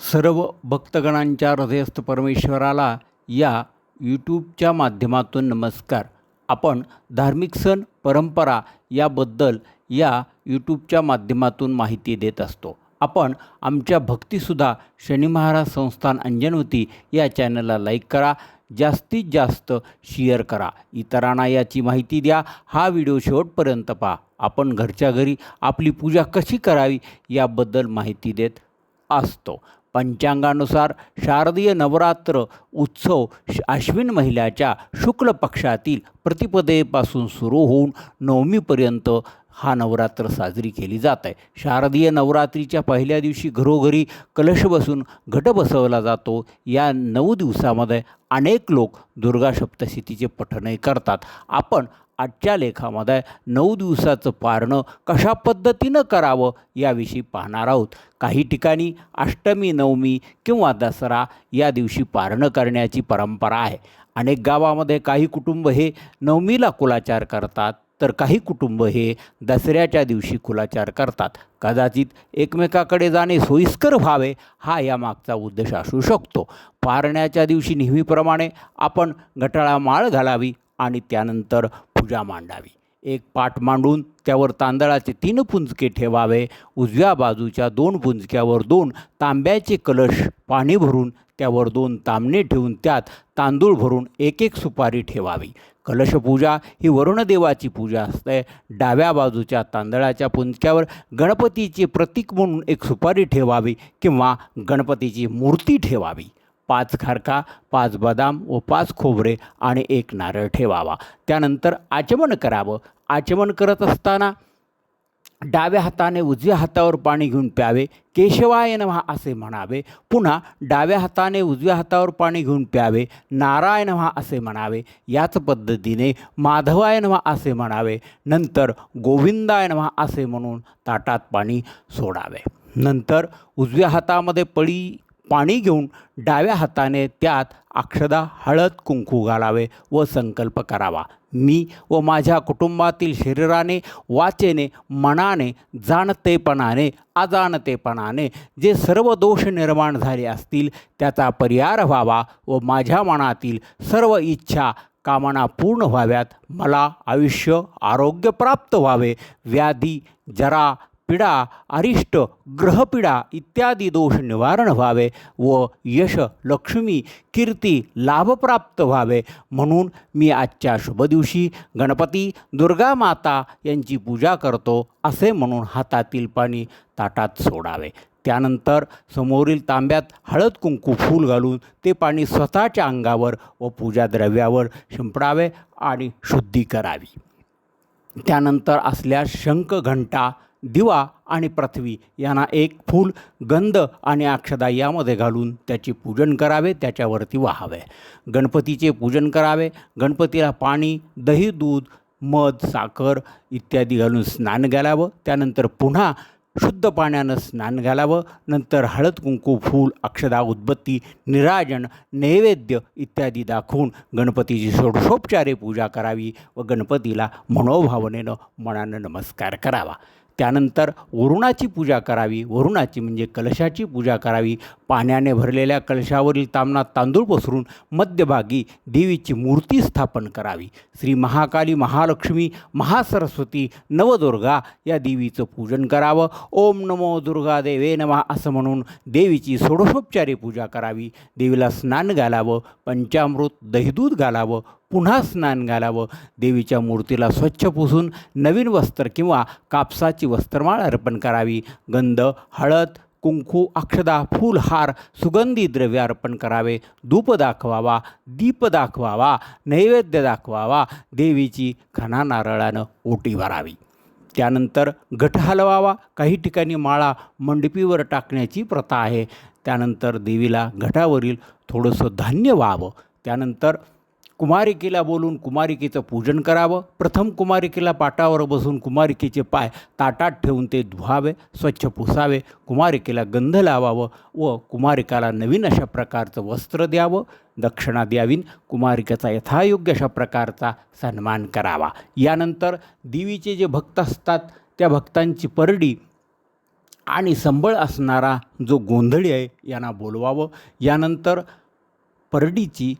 सर्व भक्तगणांच्या हृदयस्थ परमेश्वराला या यूट्यूबच्या माध्यमातून नमस्कार. आपण धार्मिक सण परंपरा याबद्दल या यूट्यूबच्या माध्यमातून माहिती देत असतो. आपण आमच्या भक्तीसुद्धा शनी महाराज संस्थान अंजनवती या चॅनलला लाईक करा जास्तीत जास्त शेअर करा. इतरांना याची माहिती द्या. हा व्हिडिओ शेवटपर्यंत पहा. आपण घरच्या घरी आपली पूजा कशी करावी याबद्दल माहिती देत असतो. पंचांगानुसार शारदीय नवरात्र उत्सव श- आश्विन महिन्याच्या शुक्ल पक्षातील प्रतिपदेपासून सुरू होऊन नवमीपर्यंत हा नवरात्र साजरी केली जात आहे. शारदीय नवरात्रीच्या पहिल्या दिवशी घरोघरी कलश बसून घट बसवला जातो. या नऊ दिवसामध्ये अनेक लोक दुर्गा सप्तशतीचे पठणही करतात. आपण आजच्या लेखामध्ये नऊ दिवसाचं पारणं कशा पद्धतीनं करावं याविषयी पाहणार आहोत. काही ठिकाणी अष्टमी नवमी किंवा दसरा या दिवशी पारणं करण्याची परंपरा आहे. अनेक गावामध्ये काही कुटुंब हे नवमीला कुलाचार करतात तर काही कुटुंब हे दसऱ्याच्या दिवशी कुलाचार करतात. कदाचित एकमेकाकडे जाणे सोयीस्कर व्हावे हा यामागचा उद्देश असू शकतो. पारण्याच्या दिवशी नेहमीप्रमाणे आपण गटाळा माळ घालावी आणि त्यानंतर पूजा मांडावी. एक पाट मांडून त्यावर तांदळाचे तीन पुंजके ठेवावे. उजव्या बाजूच्या दोन पुंजक्यावर दोन तांब्याचे कलश पाणी भरून त्यावर दोन तांबणे ठेवून त्यात तांदूळ भरून एक एक सुपारी ठेवावी. कलशपूजा ही वरुणदेवाची पूजा असते. डाव्या बाजूच्या तांदळाच्या पुंजक्यावर गणपतीचे प्रतीक म्हणून एक सुपारी ठेवावी किंवा गणपतीची मूर्ती ठेवावी. पाच खारका पाच बदाम व पाच खोबरे आणि एक नारळ ठेवावा. त्यानंतर आचमन करावं. आचमन करत असताना डाव्या हाताने उजव्या हातावर पाणी घेऊन प्यावे. केशवाय नव्हा असे म्हणावे. पुन्हा डाव्या हाताने उजव्या हातावर पाणी घेऊन प्यावे. नारायण व्हा असे म्हणावे. याच पद्धतीने माधवाय नव्हा असे म्हणावे. नंतर गोविंदाय नव्हा असे म्हणून ताटात पाणी सोडावे. नंतर उजव्या हातामध्ये पळी पाणी घेऊन डाव्या हाताने त्यात अक्षदा हळद कुंकू घालावे व संकल्प करावा. मी व माझ्या कुटुंबातील शरीराने वाचेने मनाने जाणतेपणाने अजाणतेपणाने जे सर्व दोष निर्माण झाले असतील त्याचा परिहार व्हावा व माझ्या मनातील सर्व इच्छा कामना पूर्ण व्हाव्यात. मला आयुष्य आरोग्य प्राप्त व्हावे. व्याधी जरा पीडा अरिष्ट ग्रहपीडा इत्यादी दोष निवारण व्हावे व यश लक्ष्मी कीर्ती लाभप्राप्त व्हावे. म्हणून मी आजच्या शुभ दिवशी गणपती दुर्गा माता यांची पूजा करतो असे म्हणून हातातील पाणी ताटात सोडावे. त्यानंतर समोरील तांब्यात हळद कुंकू फूल घालून ते पाणी स्वतःच्या अंगावर व पूजा द्रव्यावर शिंपडावे आणि शुद्धी करावी. त्यानंतर असल्यास शंख घंटा दिवा आणि पृथ्वी यांना एक फूल गंध आणि अक्षदा यामध्ये घालून त्याचे पूजन करावे त्याच्यावरती वाहावे. गणपतीचे पूजन करावे गणपतीला पाणी दही दूध मध साखर इत्यादी घालून स्नान घालावं. त्यानंतर पुन्हा शुद्ध पाण्यानं स्नान घालावं. नंतर हळद कुंकू फूल अक्षदा उदबत्ती निराजन नैवेद्य इत्यादी दाखवून गणपतीची षोडशोपचारे पूजा करावी व गणपतीला मनोभावनेनं मनानं नमस्कार करावा. त्यानंतर वरुणाची पूजा करावी. वरुणाची म्हणजे कलशाची पूजा करावी. पाण्याने भरलेल्या कलशावरील तामणात तांदूळ पसरून मध्यभागी देवीची मूर्ती स्थापन करावी. श्री महाकाली महालक्ष्मी महासरस्वती नवदुर्गा या देवीचं पूजन करावं. ओम नमो दुर्गा देवे नमः असं म्हणून देवीची षोडशोपचारी पूजा करावी. देवीला स्नान घालावं. पंचामृत दहीदूध घालावं. पुन्हा स्नान घालावं. देवीच्या मूर्तीला स्वच्छ पुसून नवीन वस्त्र किंवा कापसाची वस्त्रमाळ अर्पण करावी. गंध हळद कुंकू अक्षदा फूल हार सुगंधी द्रव्य अर्पण करावे. धूप दाखवावा दीप दाखवावा नैवेद्य दाखवावा. देवीची खना नारळानं ओटी भरावी. त्यानंतर घट हलवावा. काही ठिकाणी माळा मंडपीवर टाकण्याची प्रथा आहे. त्यानंतर देवीला घटावरील थोडंसं धान्य व्हावं. त्यानंतर कुमारिकेला बोलून कुमारिकेचं पूजन करावं प्रथम कुमारिकेला पाटावर बसून कुमारिकेचे पाय ताटात ठेवून ते धुवावे स्वच्छ पुसावे कुमारिकेला गंध लावावं व कुमारिकाला नवीन अशा प्रकारचं वस्त्र द्यावं दक्षिणा द्यावीन कुमारिकेचा यथायोग्य अशा प्रकारचा सन्मान करावा. यानंतर देवीचे जे भक्त असतात त्या भक्तांची परडी आणि संबळ असणारा जो गोंधळी आहे यांना बोलवावं. यानंतर परडीची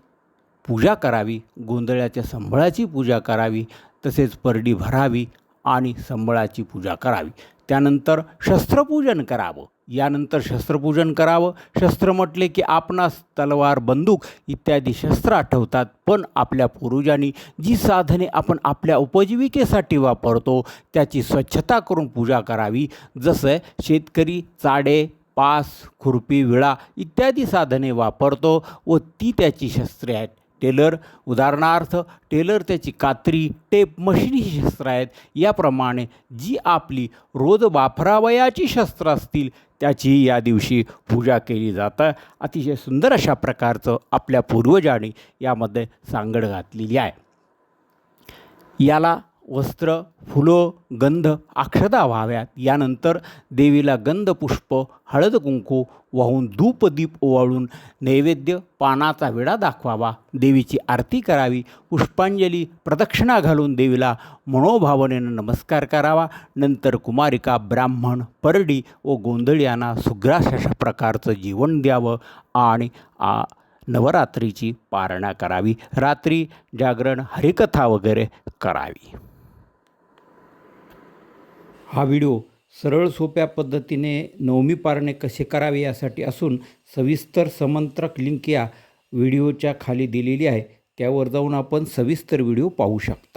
पूजा करावी गोंधळ्याच्या संबळाची पूजा करावी तसेच परडी भरावी आणि संबळाची पूजा करावी. त्यानंतर शस्त्रपूजन करावं. यानंतर शस्त्रपूजन करावं. शस्त्र म्हटले की आपणास तलवार बंदूक इत्यादी शस्त्र आठवतात पण आपल्या पूर्वजांनी जी साधने आपण आपल्या उपजीविकेसाठी वापरतो त्याची स्वच्छता करून पूजा करावी. जसं शेतकरी चाडे पास खुरपी विळा इत्यादी साधने वापरतो व ती त्याची शस्त्रे आहेत. टेलर उदाहरणार्थ टेलर त्याची कात्री टेप मशीन ही शस्त्र आहेत. याप्रमाणे जी आपली रोज वापरावयाची शस्त्र असतील त्याची या दिवशी पूजा केली जातं. अतिशय सुंदर अशा प्रकारचं आपल्या पूर्वजांनी यामध्ये सांगड घातलेली आहे. याला वस्त्र फुलं गंध अक्षदा व्हाव्यात. यानंतर देवीला गंध पुष्प हळद कुंकू वाहून धूपदीप ओवाळून नैवेद्य पानाचा विडा दाखवावा. देवीची आरती करावी. पुष्पांजली प्रदक्षिणा घालून देवीला मनोभावनेनं नमस्कार करावा. नंतर कुमारिका ब्राह्मण परडी व गोंधळी यांना सुग्रास अशा प्रकारचं जीवन द्यावं आणि आ नवरात्रीची पारणा करावी. रात्री जागरण हरिकथा वगैरे करावी. हा व्हिडिओ सरळ सोप्या पद्धतीने नवमी पारणे कसे करावे यासाठी असून सविस्तर समंत्रक लिंक या व्हिडिओच्या खाली दिलेली आहे. त्यावर जाऊन आपण सविस्तर व्हिडिओ पाहू शकता.